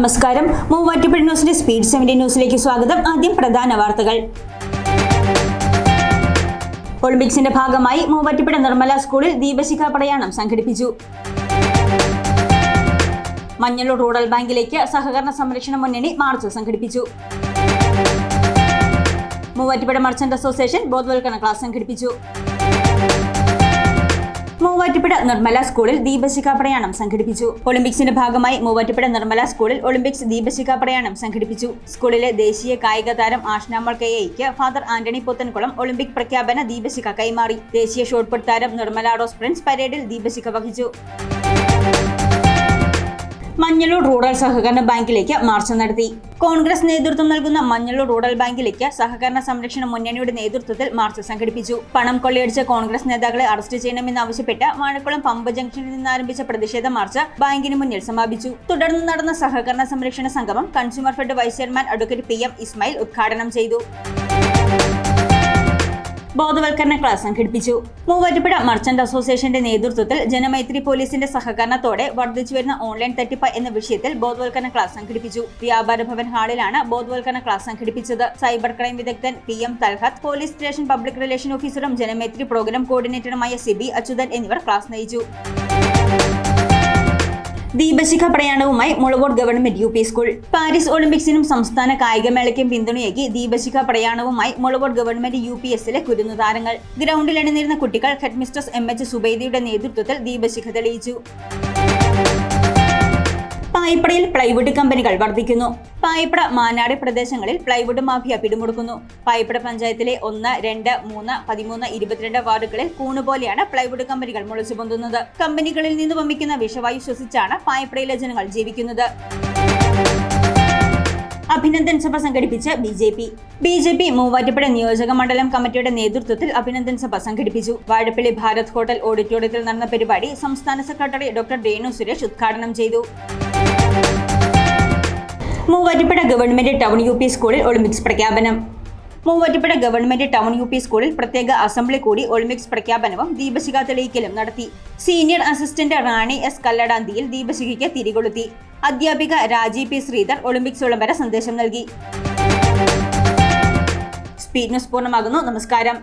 നമസ്കാരം. മൂവാറ്റുപുഴ ന്യൂസിന്റെ speed seventy ന്യൂസിലേക്ക് സ്വാഗതം. ആദ്യം പ്രധാന വാർത്തകൾ. ഒളിമ്പിക്സിന്റെ ഭാഗമായി മൂവാറ്റുപുഴ നിർമ്മല സ്കൂളിൽ ദീപശിഖ പ്രയാണം സംഘടിപ്പിച്ചു. മഞ്ഞളൂർ റൂറൽ ബാങ്കിലേക്ക് സഹകരണ സംരക്ഷണ മുന്നണി മാർച്ച് സംഘടിപ്പിച്ചു. മൂവാറ്റുപുഴ മർച്ചന്റ് അസോസിയേഷൻ ബോധവൽക്കരണ ക്ലാസ് സംഘടിപ്പിച്ചു. മൂവാറ്റുപുഴ നിർമ്മല സ്കൂളിൽ ദീപശിഖ പ്രയാണം സംഘടിപ്പിച്ചു. ഒളിമ്പിക്സിന്റെ ഭാഗമായി മൂവാറ്റുപുഴ നിർമ്മല സ്കൂളിൽ ഒളിമ്പിക്സ് ദീപശിഖ പ്രയാണം സംഘടിപ്പിച്ചു. സ്കൂളിലെ ദേശീയ കായിക താരം ആഷ്നാമൾ കെയ്ക്ക് ഫാദർ ആന്റണി പുത്തൻകുളം ഒളിമ്പിക് പ്രഖ്യാപന ദീപശിഖ കൈമാറി. ദേശീയ ഷോട്ട്പുട്ട് താരം നിർമ്മല റോസ് പ്രിൻസ് പരേഡിൽ ദീപശിഖ വഹിച്ചു. മഞ്ഞളൂർ റൂറൽ സഹകരണ ബാങ്കിലേക്ക് മാർച്ച് നടത്തി. കോൺഗ്രസ് നേതൃത്വം നൽകുന്ന മഞ്ഞളൂർ റൂറൽ ബാങ്കിലേക്ക് സഹകരണ സംരക്ഷണ മുന്നണിയുടെ നേതൃത്വത്തിൽ മാർച്ച് സംഘടിപ്പിച്ചു. പണം കൊള്ളയടിച്ച കോൺഗ്രസ് നേതാക്കളെ അറസ്റ്റ് ചെയ്യണമെന്നാവശ്യപ്പെട്ട് വാഴക്കുളം പമ്പ ജംഗ്ഷനിൽ നിന്ന് ആരംഭിച്ച പ്രതിഷേധ മാർച്ച് ബാങ്കിന് മുന്നിൽ സമാപിച്ചു. തുടർന്ന് നടന്ന സഹകരണ സംരക്ഷണ സംഗമം consumer fed vice chairman advocate P M Ismail ഉദ്ഘാടനം ചെയ്തു. ബോധവൽക്കരണ ക്ലാസ് സംഘടിപ്പിച്ചു. മൂവാറ്റുപുഴ മർച്ചന്റ് അസോസിയേഷന്റെ നേതൃത്വത്തിൽ ജനമൈത്രി പോലീസിന്റെ സഹകരണത്തോടെ വർദ്ധിച്ചു വരുന്ന ഓൺലൈൻ തട്ടിപ്പ് എന്ന വിഷയത്തിൽ ബോധവൽക്കരണ ക്ലാസ് സംഘടിപ്പിച്ചു. വ്യാപാര ഭവൻ ഹാളിലാണ് ബോധവൽക്കരണ ക്ലാസ് സംഘടിപ്പിച്ചത്. സൈബർ ക്രൈം വിദഗ്ധൻ P M Talhath police station public relation ഓഫീസറും ജനമൈത്രി പ്രോഗ്രാം കോർഡിനേറ്ററുമായ സിബി അച്യുതൻ എന്നിവർ ക്ലാസ് നയിച്ചു. ദീപശിഖ പ്രയാണവുമായി Mulavode government U P school. Paris ഒളിമ്പിക്സിനും സംസ്ഥാന കായികമേളയ്ക്കും പിന്തുണയേകി ദീപശിഖ പ്രയാണവുമായി മുളവോട് ഗവൺമെന്റ് യു പി എസിലെ കുരുന്നു താരങ്ങൾ. ഗ്രൗണ്ടിൽ അണിനിരുന്ന കുട്ടികൾ ഹെഡ് മിസ്ട്രസ് എം എച്ച് സുബൈദിയുടെ നേതൃത്വത്തിൽ ദീപശിഖ തെളിയിച്ചു. പായിപ്പടയിൽ പ്ലൈവുഡ് കമ്പനികൾ വർദ്ധിക്കുന്നു. പായിപ്പട മാനാട് പ്രദേശങ്ങളിൽ പ്ലൈവുഡ് മാഫിയ പിടിമുടക്കുന്നു പായിപ്പട പഞ്ചായത്തിലെ ഒന്ന് രണ്ട് മൂന്ന് പതിമൂന്ന് ഇരുപത്തിരണ്ട് വാർഡുകളിൽ കൂണുപോലെയാണ് പ്ലൈവുഡ് കമ്പനികൾ മുളച്ചു പൊന്തുന്നത്. കമ്പനികളിൽ നിന്ന് വമിക്കുന്ന വിഷവായു ശ്വസിച്ചാണ് പായിപ്പടയിലെ ജനങ്ങൾ ജീവിക്കുന്നത്. അഭിനന്ദൻ സഭ സംഘടിപ്പിച്ച് B J P. B J P Muvattupuzha നിയോജക മണ്ഡലം കമ്മിറ്റിയുടെ നേതൃത്വത്തിൽ അഭിനന്ദൻ സഭ സംഘടിപ്പിച്ചു. വാഴപ്പള്ളി ഭാരത് ഹോട്ടൽ ഓഡിറ്റോറിയത്തിൽ നടന്ന പരിപാടി സംസ്ഥാന സെക്രട്ടറി ഡോക്ടർ രേണു സുരേഷ് ഉദ്ഘാടനം ചെയ്തു. Muvattupuzha government town U P സ്കൂളിൽ ഒളിമ്പിക്സ് പ്രഖ്യാപനം. Muvattupuzha government town U P സ്കൂളിൽ പ്രത്യേക അസംബ്ലി കൂടി ഒളിമ്പിക്സ് പ്രഖ്യാപനവും ദീപശിഖ തെളിയിക്കലും നടത്തി. സീനിയർ അസിസ്റ്റന്റ് റാണി എസ് കല്ലടാന്തിയിൽ ദീപശിഖയ്ക്ക് തിരികൊളുത്തി. അധ്യാപിക രാജി പി ശ്രീധർ ഒളിമ്പിക്സ് വിളംബര സന്ദേശം നൽകി. സ്പീഡ് ന്യൂസ് പൂർണമാകുന്നു. നമസ്കാരം.